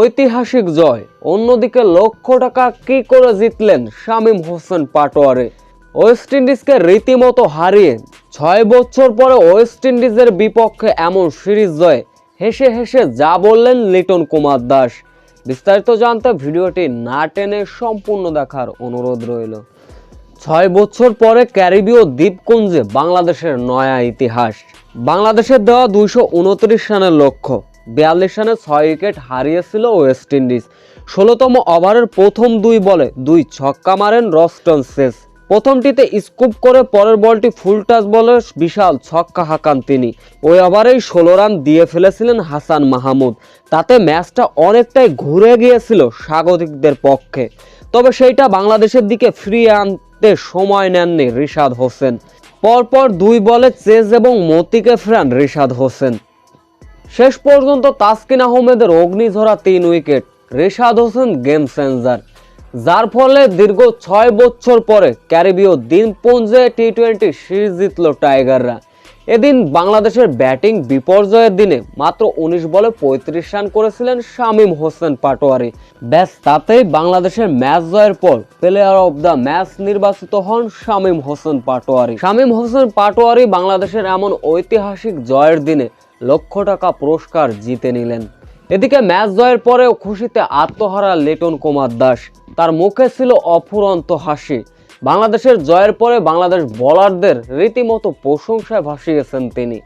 ঐতিহাসিক জয়। অন্যদিকে লক্ষ টাকা কি করে জিতলেন শামীম হোসেন পাটোয়ারে? ওয়েস্ট ইন্ডিজকে রীতিমতো হারিয়ে ছয় বছর পরে ওয়েস্ট ইন্ডিজের বিপক্ষে এমন সিরিজ জয়ে। হেসে হেসে যা বললেন লিটন কুমার দাস। বিস্তারিত জানতে ভিডিওটি না টেনে সম্পূর্ণ দেখার অনুরোধ রইল। ছয় বছর পরে ক্যারিবীয় দ্বীপপুঞ্জে বাংলাদেশের নয়া ইতিহাস। বাংলাদেশের দেওয়া দুইশো রানের লক্ষ্য। বিয়াল্লিশ রানে ছয় উইকেট হারিয়েছিল ওয়েস্ট ইন্ডিজ। ষোলোতম ওভারের প্রথম দুই বলে দুই ছক্কা মারেন রস্টন সেস। প্রথমটিতে স্কুপ করে পরের বলটি ফুল টাচ বলে বিশাল ছক্কা হাঁকান তিনি। ওই ওভারেই ষোলো রান দিয়ে ফেলেছিলেন হাসান মাহমুদ। তাতে ম্যাচটা অনেকটাই ঘুরে গিয়েছিল স্বাগতিকদের পক্ষে। তবে সেইটা বাংলাদেশের দিকে ফিরিয়ে আনতে সময় নেননি রিশাদ হোসেন। পরপর দুই বলে চেজ এবং মতিকে ফেরান রিশাদ হোসেন। শেষ পর্যন্ত তাসকিন আহমেদের অগ্নিঝরা তিন wicket, Rishad Hossain game changer. যার ফলে দীর্ঘ ছয় বছর পরে ক্যারিবীয় দিনপুঞ্জে টি টোয়েন্টি সিরিজ জিতল টাইগাররা। এদিন বাংলাদেশের ব্যাটিং বিপর্যয়ের দিনে মাত্র উনিশ বলে পঁয়ত্রিশ রান করেছিলেন শামীম হোসেন পাটোয়ারি। ব্যাস, তাতেই বাংলাদেশের ম্যাচ জয়ের পর প্লেয়ার অব দ্য ম্যাচ নির্বাচিত হন শামীম হোসেন পাটোয়ারি। শামীম হোসেন পাটোয়ারি বাংলাদেশের এমন ঐতিহাসিক জয়ের দিনে লক্ষ টাকা পুরস্কার জিতে নিলেন। এদিকে ম্যাচ জয়ের পরেও খুশিতে আত্মহারা লেটন কুমার দাস। তার মুখে ছিল অফুরন্ত হাসি। বাংলাদেশের জয়ের পরে বাংলাদেশ বলারদের রীতিমতো প্রশংসায় ভাসিয়েছেন তিনি।